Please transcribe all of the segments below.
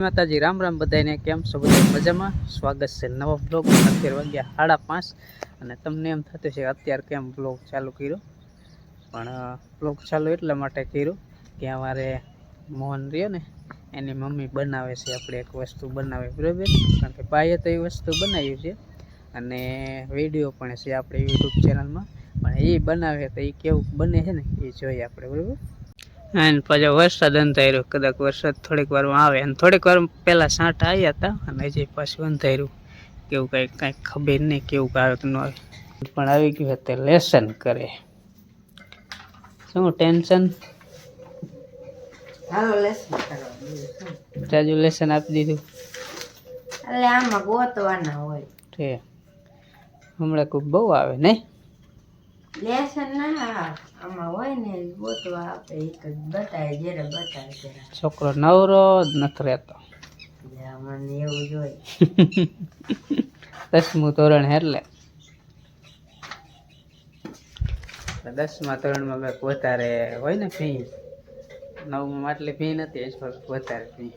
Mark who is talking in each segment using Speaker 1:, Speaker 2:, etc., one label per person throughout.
Speaker 1: માતાજી, રામ રામ બધાને કેમ છો? મજામાં? સ્વાગત છે નવા બ્લોગ અત્યારે વાગ્યા સાડા પાંચ અને તમને એમ થતું છે અત્યારે કેમ બ્લોગ ચાલુ કર્યો? પણ બ્લોગ ચાલુ એટલા માટે કર્યો કે અમારે મોહન રહ્યો ને, એની મમ્મી બનાવે છે આપણે એક વસ્તુ બનાવે, બરાબર? કારણ કે ભાઈએ તો એ વસ્તુ બનાવી છે અને વીડિયો પણ છે આપણે યુટ્યુબ ચેનલમાં પણ એ બનાવે તો એ કેવું બને છે ને, એ જોઈએ આપણે, બરાબર? અને પછી વરસાદ અંધાર્યો કદાચ વરસાદ થોડીક વારમાં આવે. અને થોડીક વાર પહેલાં સાંટા આવ્યા હતા અને હજી પાછું અંધાર્યું કેવું કંઈક કાંઈક ખબર નહીં કેવું આવે કે ન આવે. પણ આવી ગયું તે લેસન કરે. શું ટેન્શન? જાજુ લેસન આપી દીધું.
Speaker 2: આમાં ગોતવાના હોય.
Speaker 1: હમણાં ખૂબ બહુ આવે નહીં?
Speaker 2: લેસન ના આમાં હોય ને ગોતવા આપે એક જ બતાવે ત્યારે.
Speaker 1: છોકરો નવરો જ નથી રહેતો.
Speaker 2: એટલે મને એવું જોઈએ
Speaker 1: દસમું ધોરણ એટલે. દસમા ધોરણમાં કંઈક વધારે હોય ને ફી. નવમાં આટલી ફી નથી એ વધારે ફી.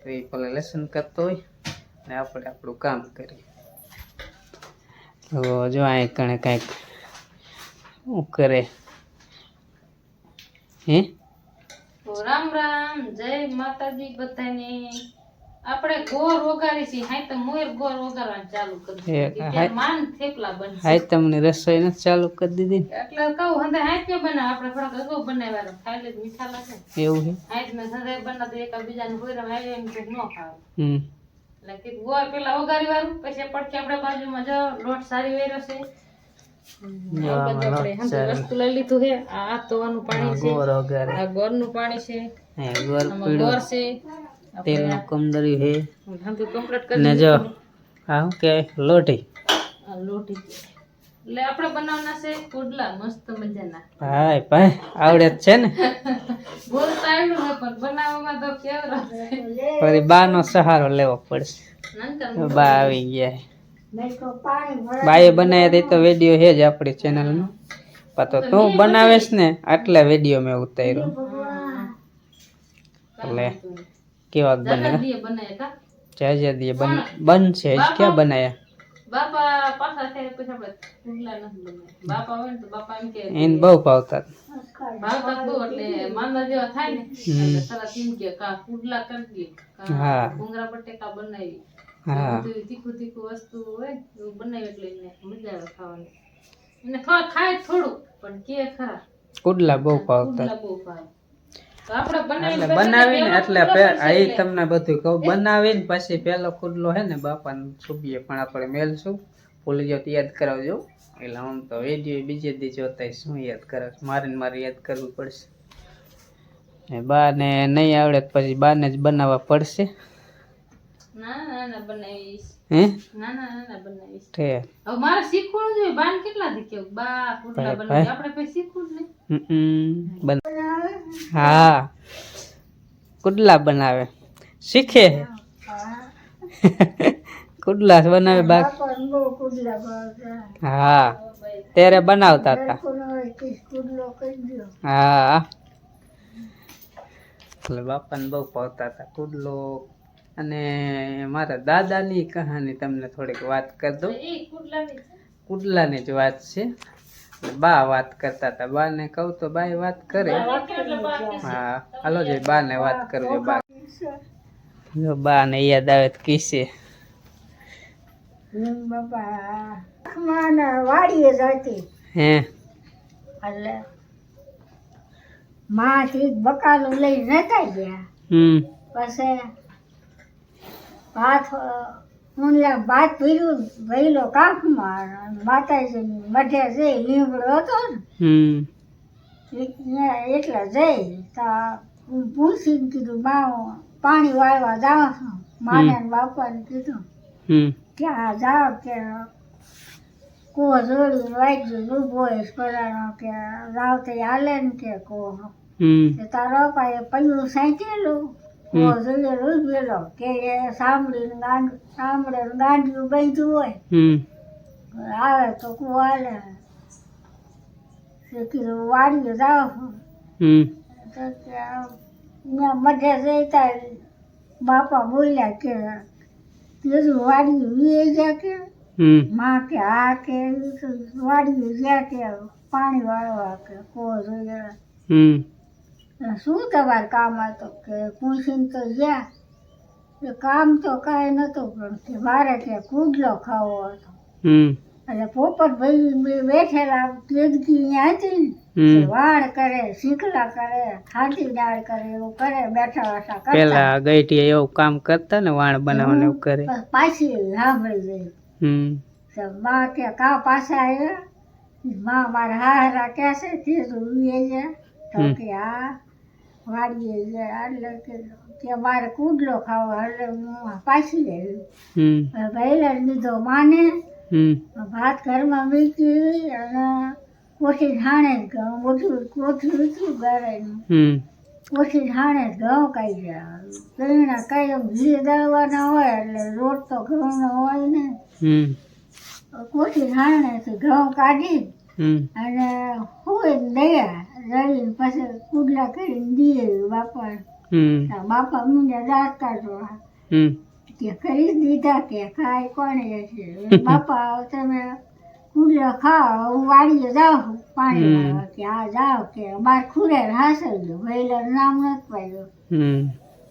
Speaker 1: તો એ પેલા લેસન કરતો હોય ને આપણે આપણું કામ કરીએ. તો જો અહીં કણે કાંઈક શું કરે હે
Speaker 3: રામ રામ જય માતાજી બધાને આપણે ગોર વગાડી છે હાઈ તો મોર ગોર વગાડવાનું ચાલુ કરી
Speaker 1: એ
Speaker 3: દીધું.
Speaker 1: હાય-
Speaker 3: ત્યાં માન થેપલા બનશે.
Speaker 1: હાઈ તમને રસોઈ નથી ચાલુ કરી દીધી?
Speaker 3: એટલે કહું હંધે હાઈ કે બનાવ? આપણે થોડાક અગાઉ બનાવ્યા ખાઈ લે તો મીઠા લાગે.
Speaker 1: એવું છે?
Speaker 3: હાઈ મેં હંધે બનાવતો એક બીજાને હોય આવી એમ કે ન ખાવે.
Speaker 1: હમ.
Speaker 3: એટલે કીધું ગોર પેલા વગાડી વાળું પછી પડખે આપણે બાજુમાં જો લોટ સારી વેર્યો છે. વસ્તુ લઈ લીધું છે આ પાણી આ પાણી
Speaker 1: તેલનું ને જો આ શું કે લોટી.
Speaker 3: લોટી એટલે આપણે બનાવવાના છે પુડલા. મસ્ત મજાના.
Speaker 1: ભાઈ ભાઈ આવડે જ છે ને.
Speaker 3: બોલતા આવ્યું ને પણ બનાવવામાં તો કેવરો
Speaker 1: ફરી બા નો સહારો લેવો પડશે. બા આવી ગયા. બાએ બનાવ્યા તે તો વીડિયો છે જ આપણી ચેનલમાં પણ તો તું બનાવેશ ને, આટલા વીડિયો મેં ઉતાર્યો. એટલે કેવાક બને. જાજા દીએ બન, બનશે જ. ક્યાં બનાયા?
Speaker 3: બાપા
Speaker 1: એને બહુ ભાવતા. હા. હા.
Speaker 3: તીખું તીખું વસ્તુ હોય બનાવી એટલે મજા આવે ખાવાની. અને ખાય થોડું પણ કે ખરા.
Speaker 1: કુડલા બહુ ભાવતા.
Speaker 3: પુડલા બહુ ભાવે.
Speaker 1: એટલે
Speaker 3: બનાવીને
Speaker 1: એટલે અહીં તમને બધું કહું. બનાવીને પછી પેલો ખુદલો હે ને બાપાને સુબીએ પણ આપણે મેલશું. ભૂલી જાવ યાદ કરાવજો. એટલે આમ તો વીડિયો બીજે દી જોતા શું યાદ કરાવ? મારે ને મારે યાદ કરવું પડશે. ને બા ને નહીં આવડે પછી બાને જ બનાવવા પડશે. હે?
Speaker 3: બા
Speaker 1: કુડલા બનાવે શીખે. કુડલા બનાવે બાકી. હા. ત્યારે બનાવતા હતા. હા. એટલે બાપાને બહુ ભાવતા હતા. કુડલો અને મારા દાદાની કહાની તમને થોડીક વાત કરી દઉં.
Speaker 3: કુટલાની
Speaker 1: કુડલાની જ વાત છે. બા વાત કરતા હતા. બા ને કહું તો બા વાત કરે હા હાલો જે બા ને વાત કરજો બા. જો બા ને યાદ આવે તો કીસે
Speaker 2: વાડીએ જતી
Speaker 1: હે?
Speaker 2: એટલે માથી બકાલું લઈ નતા ગયા.
Speaker 1: હમ.
Speaker 2: પછી ભાત હું ભાત પીર્યું વહેલો કાંખમાં અને માતાજીની મઢે જઈ લીમડો હતો ને એટલે જઈ તો હું પૂછીને કીધું બા પાણી વાળવા જાઉં છું? માને બાપાને કીધું ક્યાં જાઓ કે કૂવો જોડી વાગ્યું ઊભો હોય પરાણો કે રાવતે હાલે ને કે કૂવો. તારો પાસે પૈયું સાંચેલું કૂવો જોઈએ ઉભેલો કે એ સાંભળીને ગાંડ સાંભળે ને ગાંડિયું બાંધ્યું હોય
Speaker 1: હમ
Speaker 2: આવે તો કૂવો હાલે તે કીધું વાડીએ જાઓ છું
Speaker 1: હમ
Speaker 2: તો કે ત્યાં મઢે જઈ તાર બાપા બોલ્યા કે તેજું વાડી વીએ ગયા કે હમમાં કે આ કે વાડી ગયા કે પાણી વાળવા કે કો જોઈએ
Speaker 1: હમ
Speaker 2: શું તમારે કામ હતું? કે પૂછીને તો ગયા. કામ તો કાંઈ નહોતું પણ કે મારે કે કુડલો ખાવો હતો. એટલે પોપટ ભાઈ બેઠેલા તેજકી અહીંયા હતી ને
Speaker 1: હમ.
Speaker 2: તે વાળ કરે શીખલા કરે હાથી દાળ કરે એવું કરે બેઠા બેઠા કરતા.
Speaker 1: પેલા ગઈટી એવું કામ કરતા ને વાણ બનાવવાનું એવું કરે.
Speaker 2: પાછી સાંભળી ગઈ. માં કે કા પાછા આવ્યા માં મારા હારા કે છે? તે જોઈએ છે તો કે આ વાડીએ એટલે કે મારે કુડલો ખાવો એટલે હું પાછી
Speaker 1: લેવી
Speaker 2: પહેલા લીધો માને ભાત ઘરમાં મૂકી અને કોઠી ઘઉં બધું કોઠી ઊંચું ગળાયું કોઠી ઠાણે ઘઉં કાઢી ગયા. કઈના કઈ એમ ઘી દળવાના હોય એટલે રોટ તો ઘઉંનો હોય ને. કોઠી ઠાણેથી ઘઉં કાઢી અને હોય દયા રહીને પછી કુડલા કરીને દીએ બાપા બાપા મને દાંત કાઢવા કે કરી દીધા કે ખાય કોને છે? બાપા તમે કુડલા ખાઓ હું વાડીએ જાઉં પાણી કે આ જાઓ કે બાર ખુરે હાસલ ગયો વહેલા નામ નથી પાડ્યો.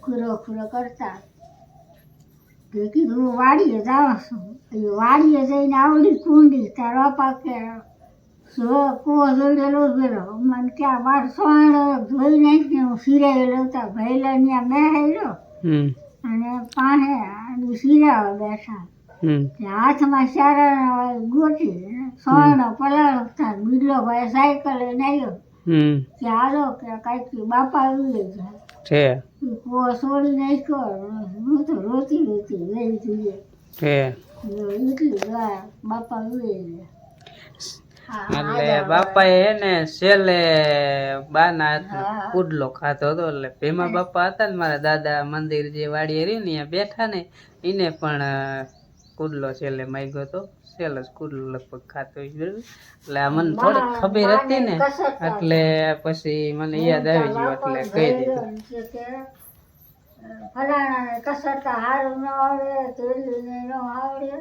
Speaker 2: ખુરો ખુરો કરતા. કીધું હું વાડીએ જાઉં છું. વાડીએ જઈને આવડી કુંડી તાર બાપા કે જો કો જોડેલો પેલો મને ક્યાં બાર સોણ ધોઈ નાખીને હું સિરાયેલો હતા ભૈલા ત્યાં બેહાયેલો અને પાસે સિરાવા બેઠા. હાથમાં શારા ગોટી સોનો પલાળો થાય બીડલો ભાઈ સાયકલ
Speaker 1: હમ.
Speaker 2: કે હાલો કે કાંઈક બાપા આવી જાય
Speaker 1: છે.
Speaker 2: કૂવો છોડી નાખ્યો હું તો રોતી રોતી લઈ જઈએ
Speaker 1: છે.
Speaker 2: એટલી બાપા આવી
Speaker 1: એટલે બાપા એને છેલ્લે બાના કુડલો ખાતો હતો એટલે ભીમા બાપા હતા ને મારા દાદા મંદિર જે વાડી રહ્યું ને ત્યાં બેઠા ને એને પણ કુડલો છેલ્લે માગ્યો હતો. છેલ્લે જ કુડલો લગભગ ખાતો એટલે આ મને થોડી ખબર હતી ને એટલે પછી મને યાદ આવી ગયું એટલે કહી દીધું.
Speaker 2: ફલાણા કસરતા હારું ન આવડે તેલીને ન આવડે.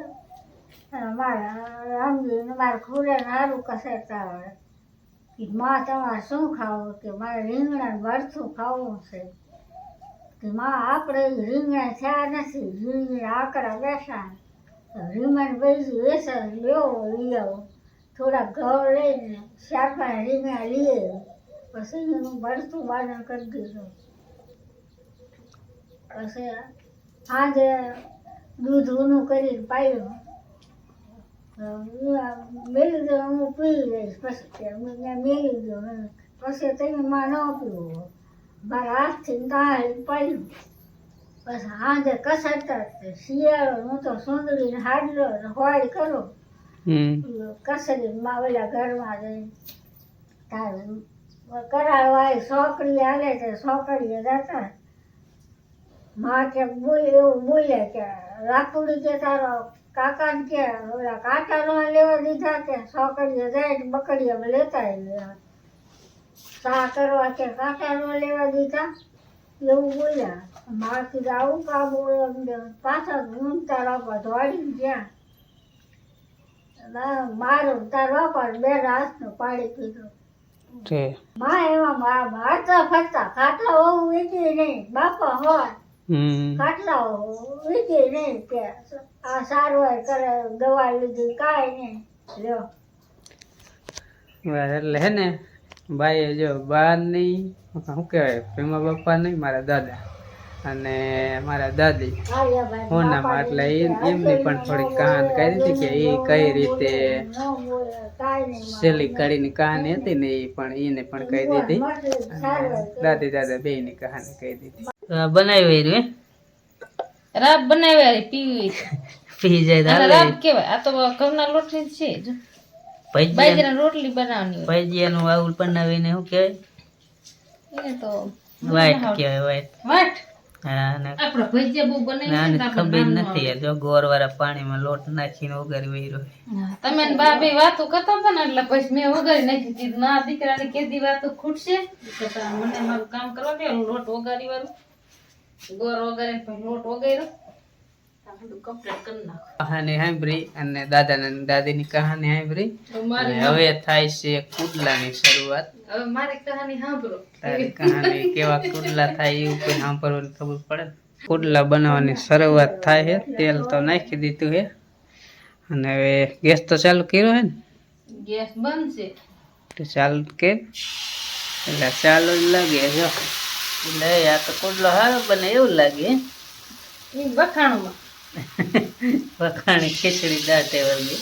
Speaker 2: મારા રામજીને મારા ખુરે હારું કસરતા આવડે કે માં તમારે શું ખાવું કે મારે રીંગણા ભરથું ખાવું છે. કે માં આપણે રીંગણા થયા નથી રીંગણા આકડા બેસા રીંગણ બેસી વેસર લેવો. લઈ આવો થોડા ઘઉં લઈને ચાર પાંચ રીંગણા લઈએ પછી એનું ભરતું બાજણ કરી દીધું. પછી આજે દૂધ ઊનું કરીને પાયું. મેલી દો હું પી લઈશ પછી ત્યાં મેલી દો પછી તમે માં ન પીવું મારા હાથથી કાઢી પાયું પછી સાંજે કસરતા શિયાળો હું તો સુંદરીને હાડલો હોળી કરો કસરી માં ઓલા ઘરમાં જઈને તાર કરાળવાળી છોકરી હાલે છે છોકરીએ જતા માં કે બોલે એવું બોલે કે રાખુડી કે તારો કાકાને કે ઓલા કાંટા નો લેવા દીધા કે છોકરીએ જાય બકડીએ લેતા આવ્યા સા કરવા કે કાંટા નો લેવા દીધા? એવું બોલ્યા. મારથી આવું અમને પાછા તારા પર દોડીને ગયા મારો તારા પર બે હાથનું પાડી
Speaker 1: છે
Speaker 2: માં એમાં મા- મારતા ફરતા ખાટલા હોવું વીતી નહીં બાપા હોય. ખાટલા વીતી નહીં કે આ સારવાર કરે દવા લીધી કાંઈ નહીં લ્યો.
Speaker 1: બસ એટલે હે ને ભાઈ જો બા નહીં શું કહેવાય પ્રેમા બાપા નહીં મારા દાદા. અને મારા દાદી હોનામાં એટલે એમની પણ થોડીક કહાન કરી હતી કે એ કઈ રીતે છેલ્લી કડીની કહાની હતી ને એ પણ એને પણ કહી દીધી. દાદી દાદા બે ની કહાની કહી દીધી. બનાવી રે
Speaker 3: રાબ બનાવ્યા પીવી
Speaker 1: પી જાય
Speaker 3: રાબ કેવાય આ તો ઘઉંના લોટની છે જો. બાજરાની રોટલી બનાવવાની
Speaker 1: ભજીયાનું આવું બનાવીને શું કહેવાય?
Speaker 3: એને તો
Speaker 1: વાઈટ કહેવાય
Speaker 3: વાટ.
Speaker 1: હા
Speaker 3: બનાવી
Speaker 1: નાની ખબર નથી જો ગોર વાળા પાણીમાં લોટ નાખીને વગાડી વૈરો
Speaker 3: તમે ને બા બે વાતો કરતા હતા ને એટલે પછી મેં વગાડી નાખી કીધું ના દીકરાને કેદી વાતો ખૂટશે? મને મારું કામ કરવા દે લોટ વગાડી વાળું. ગોર વગારે
Speaker 1: કહાની સાંભળી અને દાદા અને દાદીની કહાની સાંભળી. હવે થાય છે કુડલાની શરૂઆત.
Speaker 3: હવે મારી કહાની સાંભળો.
Speaker 1: તારી કહાની કેવા કુડલા થાય એવું કોઈ સાંભળવાની ખબર પડે? કુડલા બનાવવાની શરૂઆત થાય છે તેલ તો નાખી દીધું છે અને હવે ગેસ તો ચાલુ કર્યો છે ને?
Speaker 3: ગેસ બંધ છે.
Speaker 1: તો ચાલુ કે? એટલે ચાલુ જ લાગે જો. એટલે આ તો કુડલો સારો બને એવું લાગે.
Speaker 3: વખાણમાં.
Speaker 1: વખાણી ખીચડી દાટે વર્ગી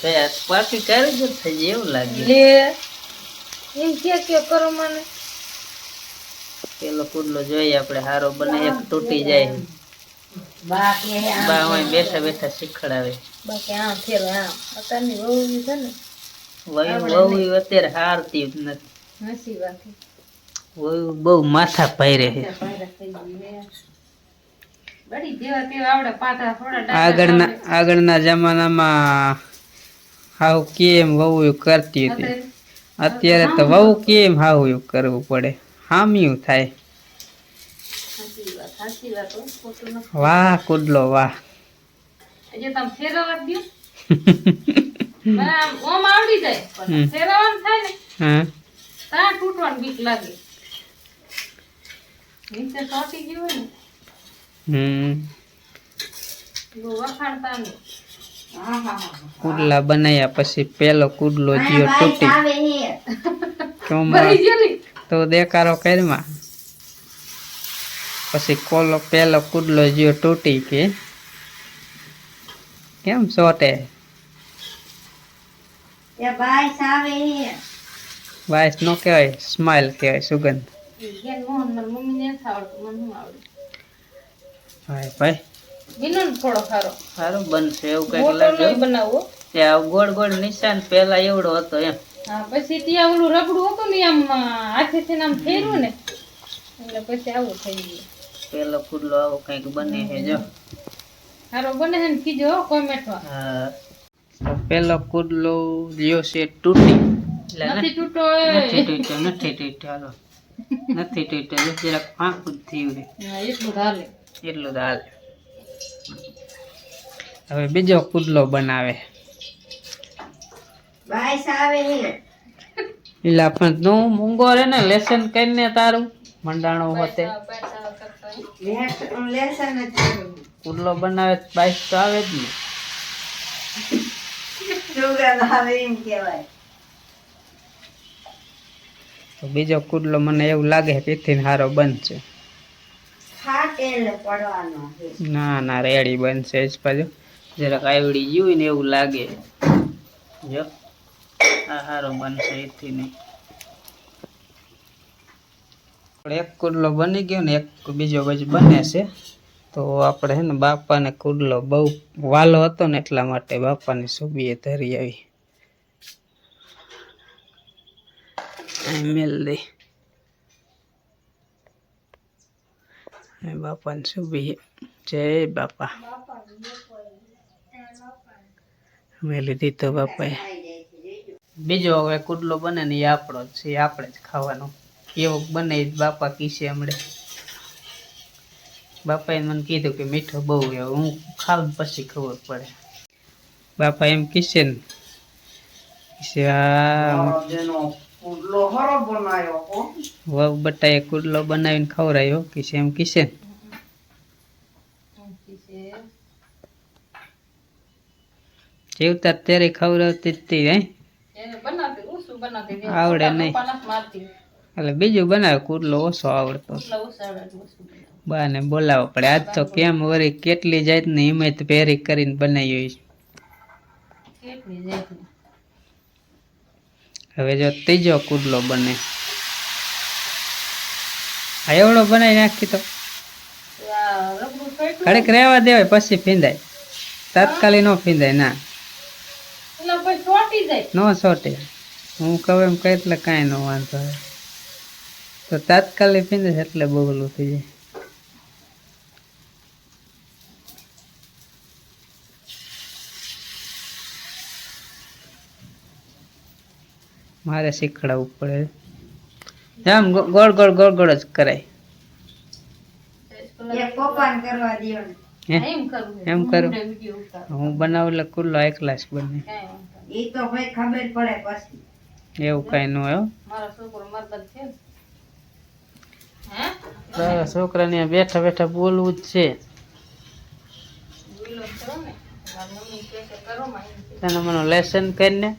Speaker 1: તો આ પાકી કારીગર થઈ જાય એવું લાગે.
Speaker 3: લે એમ કે કે કરો મને.
Speaker 1: પેલો કુડલો જોઈએ આપણે હારો બને એક તૂટી જાય.
Speaker 2: બા
Speaker 1: અહીં બેઠા બેઠા શીખડાવે.
Speaker 3: બાકી આમ ફેરો આમ. અત્યારની વહુ છે ને.
Speaker 1: વહુ વહુ અત્યારે હારતી જ નથી.
Speaker 3: હસી
Speaker 1: વહુ બહુ માથા પહેરે છે. આગળના આગળના જમાનામાં હાવ કેમ વહુ કરતી હતી.
Speaker 3: અત્યારે
Speaker 1: તો વહુ કેમ હાવ કરવું પડે. હામ્યું થાય. વાહ કુડલો વાહ.
Speaker 3: આવડી જાય. થાય ને તૂટવાની બીક લાગે. નીચે ચોંટી ગયું હોય ને
Speaker 1: હમ. કુડલા બનાવ્યા પછી પેલો કુડલો જીઓ તૂટી. તો દેકારો કરમાં પછી કોલો પેલો કુડલો જીઓ તૂટી કે. કેમ સોટે? વાઇસ નો કહેવાય સ્માઇલ કહેવાય સુગંધ.
Speaker 3: ઘેર મોહન મારી મમ્મીને નથી આવડતું મને શું આવડે
Speaker 1: ભાઈ ભાઈ.
Speaker 3: બીનો થોડો ખારો
Speaker 1: સારું બનશે એવું કંઈક લાગે ત્યાં ગોળ ગોળ નિશાન પેલા એવડો હતો એમ.
Speaker 3: હા પછી ત્યાં ઓલું રબડું હતું ને આમ હાથેથી ને આમ ફેર્યું ને એટલે પછી આવું થઈ ગયું.
Speaker 1: પેલો કુડલો આવો કંઈક બને છે જો.
Speaker 3: સારો બને છે ને કીજો હો કોમેન્ટમાં.
Speaker 1: હા. પેલો કુડલો લ્યો છે તૂટી. એટલે
Speaker 3: નથી તૂટો
Speaker 1: નથી તૂટ્યો નથી તૂટ્યો હાલો. નથી તૂટ્યો જરાક ફાંકું જ થયું છે
Speaker 3: એટલું ધાલે
Speaker 1: એટલું ધાલે હવે બીજો કુડલો બનાવે. એલા પણ તું મૂંગો રે ને લેસન કરીને તારું મંડાણો હોતે. કુડલો બનાવે બાઈસ તો આવે જ ને.
Speaker 2: આવે એમ કહેવાય.
Speaker 1: તો બીજો કુડલો મને એવું લાગે કે એથી સારો બનશે ના ના રેડી બનશે જ પાછું. જરાક આવડી ગયું ને એવું લાગે. જો આ સારો બનશે એથી નહીં. એક કુડલો બની ગયો ને એક બીજો બાજુ બને છે. તો આપણે હે ને બાપાને કુડલો બહુ વાલો હતો ને એટલા માટે બાપાની સુબીએ ધરી આવી. અહીં મેલ દઈ અહીં બાપાની સુબી જય બાપા મેલી દીધો બાપાએ બીજો હવે કુડલો બને ને એ આપણો જ છે આપણે જ ખાવાનો. એવો બને બાપા કીશે હમણે. બાપાએ મને કીધું કે મીઠો બહુ એવો હું ખાવ પછી ખબર પડે. બાપા એમ કીશે ને કીશે આ વહુ બટાએ કુડલો બનાવીને ખવડાયો કીશે એમ કીશે ને
Speaker 3: એમ કીધે.
Speaker 1: જેવતા ત્યારે ખવડાવતી જ તી હે
Speaker 3: હતી.
Speaker 1: આવડે નહીં. એટલે બીજું બનાવે કુડલો ઓછો આવડતો
Speaker 3: બા ને બોલાવો એટલે ઓછું બનાવે.
Speaker 1: બાને બોલાવવો પડે આજ તો કેમ વળી કેટલી જાતની હિંમત પહેરી કરીને બનાવી હોય છે. હવે જો ત્રીજો કુડલો બને. આ એવડો બનાવી નાખી તો. ઘડીક રહેવા દેવાય પછી ફીંદાય. તાત્કાલિક નો ફીંદાય, ના. ન સોટે. હું કહું એમ કહે એટલે કાંઈ ન વાંધો તો તાત્કાલિક ફીંદે એટલે બગલું થઈ જાય. મારે શીખડાવવું પડે. આમ ગોળ ગોળ ગોળ ગોળ જ કરાય.
Speaker 3: એમ કરવું
Speaker 1: કરું.
Speaker 3: હું વીડિયો
Speaker 1: બનાવું એટલે કુલ્લો એક ક્લાસ બને. એવું કઈ ન હોય હો.
Speaker 3: મારો છોકરો મરદન ને.
Speaker 1: તારા છોકરાને બેઠા બેઠા બોલવું જ છે.
Speaker 3: તને મને લેસન ને.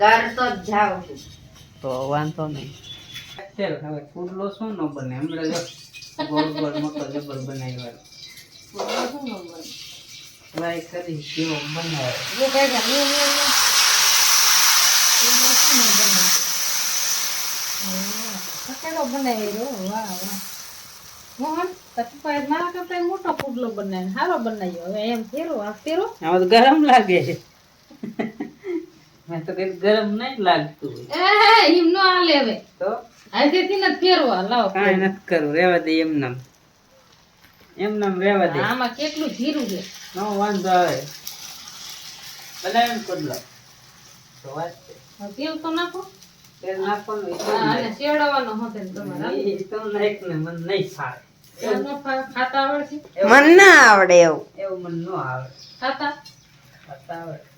Speaker 3: મારી મમ્મી કહે છે.
Speaker 1: તો વાંધો નહીં. તેલ હવે કુલ્લો શું ન બને? હમણાં જો ગોળ ગોળ મોટો જબર બનાવ્યો.
Speaker 3: બોલો શું ન બને?
Speaker 1: ટ્રાય કરી કેવો બનાવે.
Speaker 3: જો કાંઈ. શું ન વાહ વાહ. મોહન પછી પપ્પાએ મારા કરતા મોટો પુડલો બનાવ્યો સારો બનાવ્યો. હવે એમ ફેરો આ ફેરો.
Speaker 1: આમાં તો ગરમ લાગે. છે મેં તો કઈ ગરમ નહીં લાગતું હોય.
Speaker 3: એ એમ નો હાલે હવે.
Speaker 1: તો?
Speaker 3: હાથેથી નથી ફેરવા લાવો.
Speaker 1: કાંઈ નથી કરવું રેવા દે એમ નામ. એમ નામ રેવા દે.
Speaker 3: આમાં કેટલું ધીરું છે.
Speaker 1: નો વાંધો આવે. બનાવે ને કુલ્લો તો વાત છે.
Speaker 3: તેલ તો નાખો.
Speaker 1: તેલ નાખવાનું
Speaker 3: અને
Speaker 1: નાખ.
Speaker 3: હતો તમારે
Speaker 1: એ તો નાખ ને મને નહીં
Speaker 3: ખા- ખાતા આવડશે?
Speaker 1: ના આવડે એવું. એવું મન ન આવડે
Speaker 3: ખાતા?
Speaker 1: ખાતા આવડે.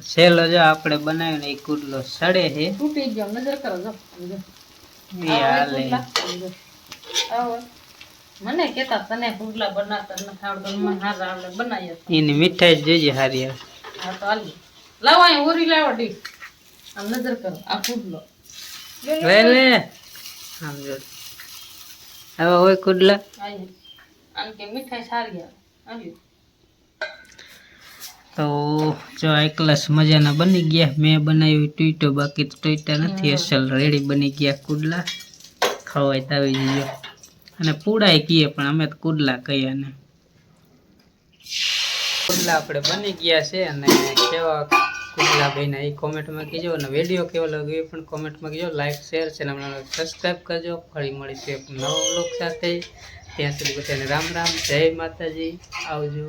Speaker 1: છેલ્લો જો આપણે બનાવ્યો ને એ કુડલો સડે છે.
Speaker 3: તૂટી ગયો નજર કરો જો મને કેતા તને પુડલા બનાવતા નથી આવડતું મને હારા આવડે બનાવી
Speaker 1: એની મીઠાઈ જોઈએ હારી આવે.
Speaker 3: હા તો હાલી. લાવો અહીં ઓરી લાવો ડી. આમ નજર કરો આ પુડલો લે, લે,
Speaker 1: આમ જો. હવે હોય કુડલા.
Speaker 3: આમ કે મીઠાઈ સારી આવે. આવ્યું
Speaker 1: તો જો આ ગ્લાસ મજાના બની ગયા. મેં બનાવ્યું ટૂટો બાકી તો ટૂટા નથી. અસલ રેડી બની ગયા કુડલા. ખવાય તો આવી જજો અને પૂડાય કહીએ પણ અમે તો કુડલા કહીએ ને. કુડલા આપણે બની ગયા છે અને કેવા કુડલા ભાઈને એ કોમેન્ટમાં કહેજો અને વીડિયો કેવો લાગ્યો એ પણ કોમેન્ટમાં કહેજો. લાઈક શેર છે અને સબસ્ક્રાઈબ કરજો. ફરી મળીશું એક નવા વ્લોગ સાથે. ત્યાં સુધી બધાને રામ રામ. જય માતાજી. આવજો.